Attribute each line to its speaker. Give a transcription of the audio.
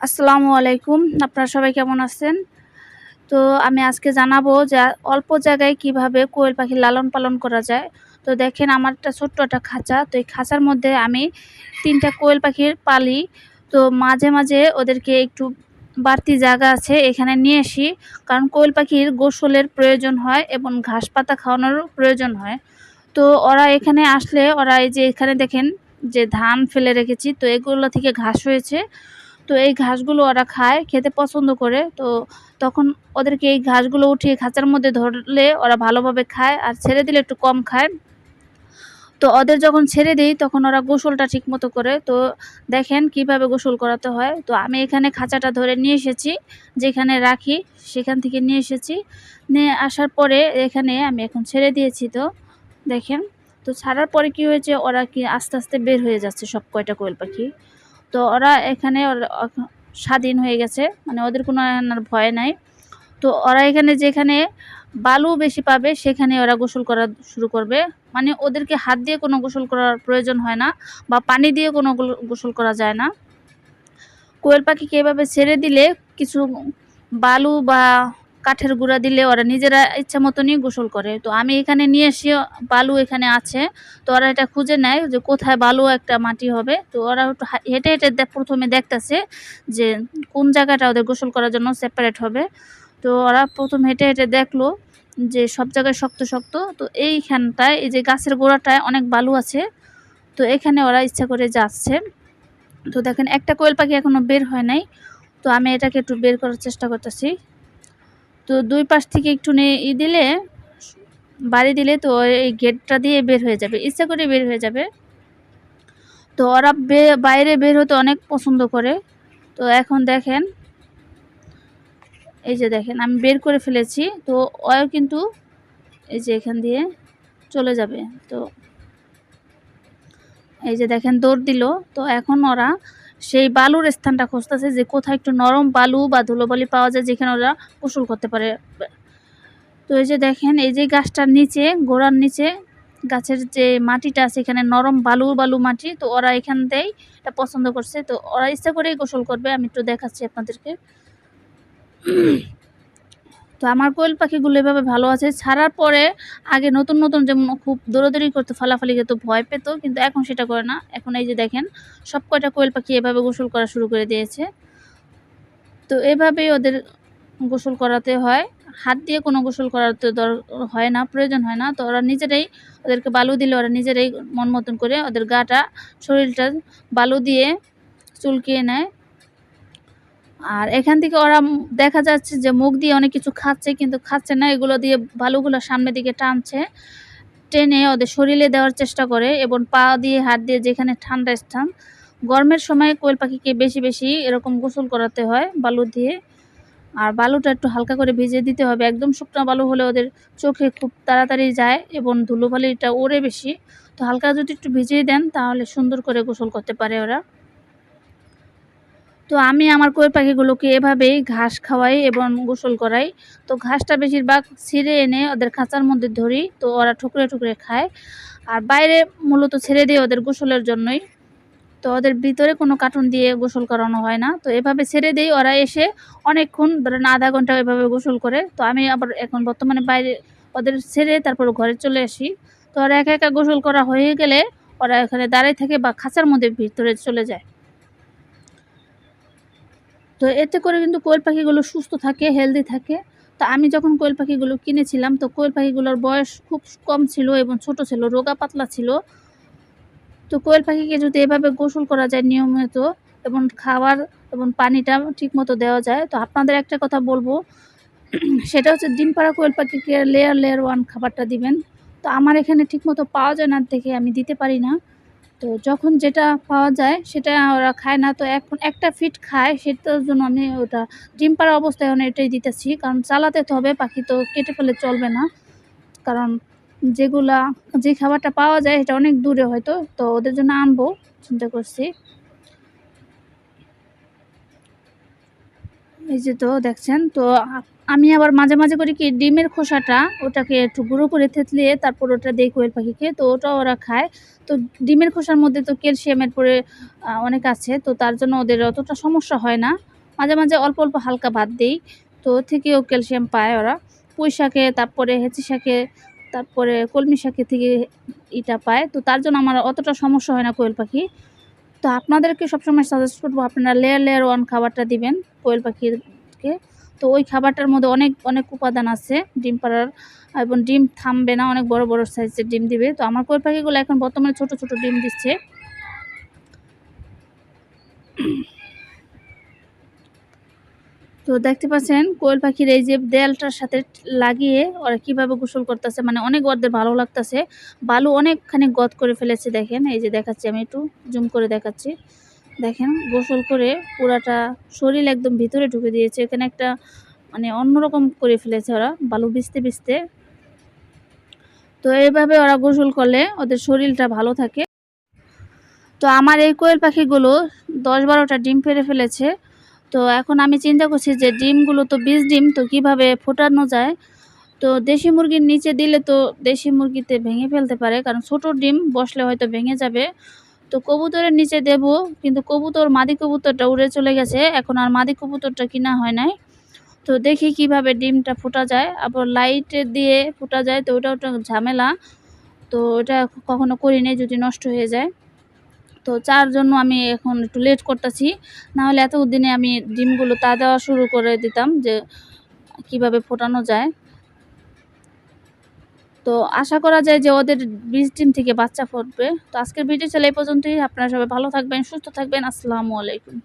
Speaker 1: আসসালামু আলাইকুম। আপনারা সবাই কেমন আছেন? তো আমি আজকে জানাব যে অল্প জায়গায় কীভাবে কোয়েল পাখি লালন পালন করা যায়। তো দেখেন আমার একটা ছোট্ট একটা খাঁচা। তো এই খাঁচার মধ্যে আমি তিনটা কোয়েল পাখির পালি। তো মাঝে মাঝে ওদেরকে একটু বাড়তি জায়গা আছে এখানে নিয়ে আসি। কারণ কোয়েল পাখির গোসলের প্রয়োজন হয় এবং ঘাস পাতা খাওয়ানোরও প্রয়োজন হয়। তো ওরা এখানে আসলে ওরা এই যে এখানে দেখেন যে ধান ফেলে রেখেছি। তো এগুলো থেকে ঘাস হয়েছে। তো এই ঘাসগুলো ওরা খায়, খেতে পছন্দ করে। তো তখন ওদেরকে এই ঘাসগুলো উঠিয়ে খাঁচার মধ্যে ধরলে ওরা ভালোভাবে খায় আর ছেড়ে দিলে একটু কম খায়। তো ওদের যখন ছেড়ে দিই, তখন ওরা গোসলটা ঠিক মতো করে। তো দেখেন কীভাবে গোসল করাতে হয়। তো আমি এখানে খাঁচাটা ধরে নিয়ে এসেছি, যেখানে রাখি, সেখান থেকে নিয়ে এসেছি। নিয়ে আসার পরে এখানে আমি এখন ছেড়ে দিয়েছি তো, দেখেন। তো ছাড়ার পরে কি হয়েছে, ওরা কি আস্তে আস্তে বের হয়ে যাচ্ছে সব কয়টা কোয়েল পাখি। তো ওরা এখানে স্বাধীন হয়ে গেছে মানে ওদের কোনো ভয় নাই। তো ওরা এখানে যেখানে বালু বেশি পাবে, সেখানে ওরা গোসল করা শুরু করবে। মানে ওদেরকে হাত দিয়ে কোনো গোসল করার প্রয়োজন হয় না, বা পানি দিয়ে কোনো গোসল করা যায় না। কোয়েল পাখিকে এভাবে ছেড়ে দিলে কিছু বালু বা কাঠের গুঁড়া দিলে ওরা নিজেরা ইচ্ছা মতনই গোসল করে। তো আমি এখানে নিয়ে এসে বালু এখানে আছে। তো ওরা এটা খুঁজে নেয় যে কোথায় বালু একটা মাটি হবে। তো ওরা একটু হেঁটে হেঁটে প্রথমে দেখতেছে যে কোন জায়গাটা ওদের গোসল করার জন্য সেপারেট হবে। তো ওরা প্রথম হেঁটে হেঁটে দেখল যে সব জায়গায় শক্ত শক্ত। তো এইখানটায় এই যে গাছের গোড়াটায় অনেক বালু আছে। তো এখানে ওরা ইচ্ছা করে যাচ্ছে। তো দেখেন একটা কোয়েল পাখি এখনও বের হয় নাই। তো আমি এটাকে একটু বের করার চেষ্টা করতেছি। তো দুই পাশ থেকে একটু ই দিলে, বাড়ি দিলে তো এই গেটটা দিয়ে বের হয়ে যাবে, ইচ্ছা করে বের হয়ে যাবে। তো ওরা বাইরে বের হতে অনেক পছন্দ করে। তো এখন দেখেন, এই যে দেখেন, আমি বের করে ফেলেছি। তো ওয়ও কিন্তু এই যে এখান দিয়ে চলে যাবে। তো এই যে দেখেন, দৌড় দিল। তো এখন ওরা সেই বালুর স্থানটা খুঁজতেছে যে কোথায় একটু নরম বালু বা ধুলোবালি পাওয়া যায় যেখানে ওরা গোসল করতে পারে। তো এই যে দেখেন, এই যে গাছটার নিচে, গোড়ার নিচে গাছের যে মাটিটা আছে, এখানে নরম বালু বালু মাটি, তো ওরা এখান এখানতেই এটা পছন্দ করছে। তো ওরা ইচ্ছা করেই গোসল করবে, আমি একটু দেখাচ্ছি আপনাদেরকে। তো আমার কোয়েল পাখিগুলো এভাবে ভালো আছে। ছাড়ার পরে আগে নতুন নতুন যেমন খুব দৌড়াদৌড়ি করতো, ফালাফালি খেতো ভয় পেত, কিন্তু এখন সেটা করে না। এখন এই যে দেখেন, সব কয়টা কোয়েল পাখি এভাবে গোসল করা শুরু করে দিয়েছে। তো এভাবেই ওদের গোসল করাতে হয়। হাত দিয়ে কোনো গোসল করাতে দর, হয় না, প্রয়োজন হয় না। তো ওরা নিজেরাই ওদেরকে বালু দিলে ওরা নিজেরাই মন মতন করে ওদের গাটা, শরীরটা বালু দিয়ে চুলকিয়ে নেয়। আর এখান থেকে ওরা দেখা যাচ্ছে যে মুখ দিয়ে অনেক কিছু খাচ্ছে, কিন্তু খাচ্ছে না। এগুলো দিয়ে বালুগুলো সামনের দিকে টানছে। টেনে ওদের শরীরে দেওয়ার চেষ্টা করে এবং পা দিয়ে, হাত দিয়ে যেখানে ঠান্ডা স্থান, গরমের সময় কোয়েল পাখিকে বেশি বেশি এরকম গোসল করাতে হয় বালু দিয়ে। আর বালুটা একটু হালকা করে ভিজে দিতে হবে। একদম শুকনো বালু হলে ওদের চোখে খুব তাড়াতাড়ি যায় এবং ধুলোবালিটা ওড়ে বেশি। তো হালকা যদি একটু ভিজিয়ে দেন, তাহলে সুন্দর করে গোসল করতে পারে ওরা। তো আমি আমার কোয়েল পাখিগুলোকে এভাবেই ঘাস খাওয়াই এবং গোসল করাই। তো ঘাসটা বেশিরভাগ ছিঁড়ে এনে ওদের খাঁচার মধ্যে ধরি, তো ওরা ঠুকরে ঠুকরে খায়। আর বাইরে মূলত ছেড়ে দিয়ে ওদের গোসলের জন্যই। তো ওদের ভিতরে কোনো কার্টুন দিয়ে গোসল করানো হয় না। তো এভাবে ছেড়ে দিই, ওরা এসে অনেকক্ষণ, ধরেন আধা ঘণ্টা এভাবে গোসল করে। তো আমি আবার এখন বর্তমানে বাইরে ওদের ছেড়ে তারপর ঘরে চলে আসি। তো ওরা একা একা গোসল করা হয়ে গেলে ওরা এখানে দাঁড়াই থাকে বা খাঁচার মধ্যে ভিতরে চলে যায়। তো এতে করে কিন্তু কোয়েল পাখিগুলো সুস্থ থাকে হেলদি থাকে। তো আমি যখন কোয়েল পাখিগুলো কিনেছিলাম, তো কোয়েল পাখিগুলোর বয়স খুব কম ছিল এবং ছোট ছিল, রোগা পাতলা ছিল। তো কোয়েল পাখিকে যদি এভাবে গোসল করা যায় নিয়মিত এবং খাবার এবং পানিটা ঠিকমতো দেওয়া যায়, তো আপনাদের একটা কথা বলব, সেটা হচ্ছে ডিম পাড়া কোয়েল পাখিকে লেয়ার লেয়ার ওয়ান খাবারটা দিবেন। তো আমার এখানে ঠিকমতো পাওয়া যায় না দেখে আমি দিতে পারি না। তো যখন যেটা পাওয়া যায় সেটা ওরা খায় না, তো এখন একটা ফিট খায়, সেটার জন্য আমি ওটা ডিম পাড়া অবস্থায় এটাই দিতেছি। কারণ চালাতে তো হবে, পাখি তো কেটে ফেলে চলবে না। কারণ যেগুলা, যে খাবারটা পাওয়া যায় সেটা অনেক দূরে হয়তো, তো ওদের জন্য আনব, চিন্তা করছি। এই যে তো দেখছেন, তো আমি আবার মাঝে মাঝে করি কি, ডিমের খোসাটা ওটাকে একটু গুঁড়ো করে থেতলিয়ে তারপর ওটা দিই কোয়েল পাখিকে, তো ওটা ওরা খায়। তো ডিমের খোসার মধ্যে তো ক্যালসিয়ামের পরে অনেক আছে, তো তার জন্য ওদের অতটা সমস্যা হয় না। মাঝে মাঝে অল্প অল্প হালকা ভাত দিই, তো থেকেও ক্যালসিয়াম পায় ওরা। পুঁই শাকে, তারপরে হেঁচি শাকে, তারপরে কলমি শাকে থেকে এটা পায়, তো তার জন্য আমার অতটা সমস্যা হয় না কোয়েল পাখি। তো আপনাদেরকে সবসময় সাজেস্ট করব, আপনারা লেয়ার লেয়ার ওয়ান খাবারটা দিবেন। কোয়েল পাখিকে তো ওই খাবারটার মধ্যে অনেক অনেক উপাদান আছে ডিম পাড়ার, এবং ডিম থামবে না, অনেক বড় বড় সাইজের ডিম দিবে। তো আমার কোয়েল পাখিগুলো এখন বর্তমানে ছোট ছোট ডিম দিচ্ছে। তো দেখতে পাচ্ছেন, কোয়েল পাখির এই যে দেয়ালটার সাথে লাগিয়ে ওরা কীভাবে গোসল করতেছে মানে অনেক ওদের ভালো লাগতেছে। বালু অনেকখানি গদ করে ফেলেছে, দেখেন। এই যে দেখাচ্ছি, আমি একটু জুম করে দেখাচ্ছি। দেখেন, গোসল করে পুরাটা শরীর একদম ভিতরে ঢুকে দিয়েছে। এখানে একটা মানে অন্যরকম করে ফেলেছে ওরা, বালু ভিজতে ভিজতে তো এইভাবে ওরা গোসল করলে ওদের শরীরটা ভালো থাকে। তো আমার এই কোয়েল পাখিগুলো দশ বারোটা ডিম পেড়ে ফেলেছে। তো এখন আমি চিন্তা করছি যে ডিমগুলো তো বীজ ডিম, তো কীভাবে ফোটানো যায়? তো দেশি মুরগির নিচে দিলে তো দেশি মুরগিতে ভেঙে ফেলতে পারে, কারণ ছোট ডিম বসলে হয়তো ভেঙে যাবে। তো কবুতরের নিচে দেব, কিন্তু কবুতর, মাদি কবুতরটা উড়ে চলে গেছে। এখন আর মাদি কবুতরটা কিনা হয় নাই। তো দেখি কীভাবে ডিমটা ফোটা যায়। আবার লাইট দিয়ে ফোটা যায়, তো ওটা ওটা ঝামেলা। তো ওটা কখনো করি নাই, যদি নষ্ট হয়ে যায়। তো চার জন্য আমি এখন একটু লেট করতেছি। নাহলে এত দিনে আমি ডিমগুলো তা দেওয়া শুরু করে দিতাম যে কীভাবে ফোটানো যায়। তো আশা করা যায় যে ওদের বীজ ডিম থেকে বাচ্চা ফুটবে। তো আজকের ভিডিও চলে এই পর্যন্তই। আপনারা সবাই ভালো থাকবেন, সুস্থ থাকবেন। আসসালামু আলাইকুম।